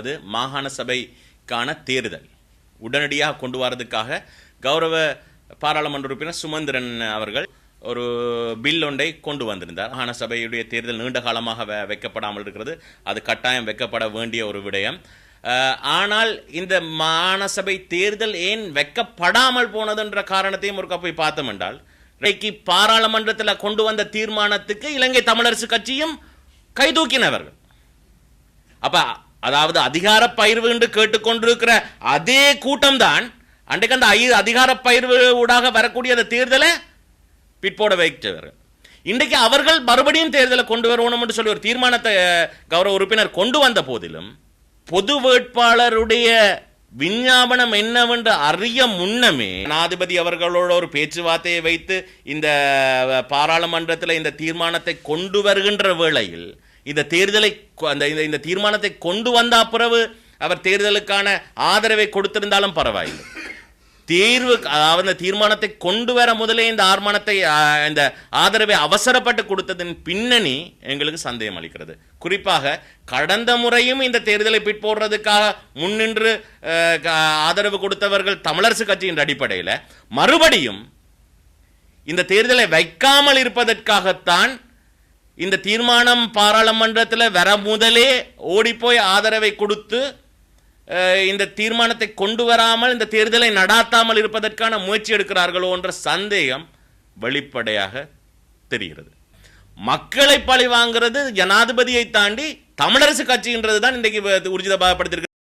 அது மாகாண சபைக்கான தேர்தல். உடனடியாக கொண்டு வரதுக்காக கௌரவ பாராளுமன்ற உறுப்பினர் சுமந்திரன் அவர்கள் ஒரு பில் ஒன்றை கொண்டு வந்திருந்தார். மாகாண சபையுடைய தேர்தல் நீண்ட காலமாக வைக்கப்படாமல் இருக்கிறது. அது கட்டாயம் வைக்கப்பட வேண்டிய ஒரு விடயம். ஆனால் இந்த மாகாண சபை தேர்தல் ஏன் வைக்கப்படாமல் போனதுன்ற காரணத்தையும் ஒருக்கா போய் பார்த்தோம் என்றால் இன்றைக்கு பாராளுமன்றத்தில் கொண்டு வந்த தீர்மானத்துக்கு இலங்கை தமிழரசு கட்சியும் கைதூக்கினவர்கள். அப்போ அதாவது அதிகார பயிர்வு என்று கேட்டுக்கொண்டிருக்கிற அதே கூட்டம் தான் அன்றைக்கு அந்த ஐ- அதிகார பயிர்வு ஊடாக வரக்கூடிய அந்த தேர்தலை பிற்போட வைத்தவர்கள் இன்றைக்கு அவர்கள் மறுபடியும் தேர்தலை கொண்டு வரணும் என்று சொல்லி ஒரு தீர்மானத்தை கௌரவ உறுப்பினர் கொண்டு வந்த போதிலும் பொது வேட்பாளருடைய விஞ்ஞாபனம் என்னவென்று அறிய முன்னமே ஜனாதிபதி அவர்களோட ஒரு பேச்சுவார்த்தையை வைத்து இந்த பாராளுமன்றத்தில் இந்த தீர்மானத்தை கொண்டு வருகின்ற வேளையில் இந்த தேர்தலை அந்த இந்த- இந்த தீர்மானத்தை கொண்டு வந்த பிறகு அவர் தேர்தலுக்கான ஆதரவை கொடுத்திருந்தாலும் பரவாயில்லை. தேர்வு அதாவது இந்த தீர்மானத்தை கொண்டு வர முதலே இந்த ஆர்மானத்தை இந்த ஆதரவை அவசரப்பட்டு கொடுத்ததன் பின்னணி எங்களுக்கு சந்தேகம் அளிக்கிறது. குறிப்பாக கடந்த முறையும் இந்த தேர்தலை பிற்போடுறதுக்காக முன்னின்று ஆதரவு கொடுத்தவர்கள் தமிழரசு கட்சியின் அடிப்படையில் மறுபடியும் இந்த தேர்தலை வைக்காமல் இருப்பதற்காகத்தான் இந்த தீர்மானம் பாராளுமன்றத்தில் வர முதலே ஓடிப்போய் ஆதரவை கொடுத்து அஹ், இந்த தீர்மானத்தை கொண்டு வராமல் இந்த தேர்தலை நடாத்தாமல் இருப்பதற்கான முயற்சி எடுக்கிறார்களோ என்ற சந்தேகம் வெளிப்படையாக தெரிகிறது. மக்களை பழி வாங்கிறது ஜனாதிபதியை தாண்டி தமிழரசு கட்சின்றது தான் இன்றைக்கு உறுதிதப்படுத்திருக்கு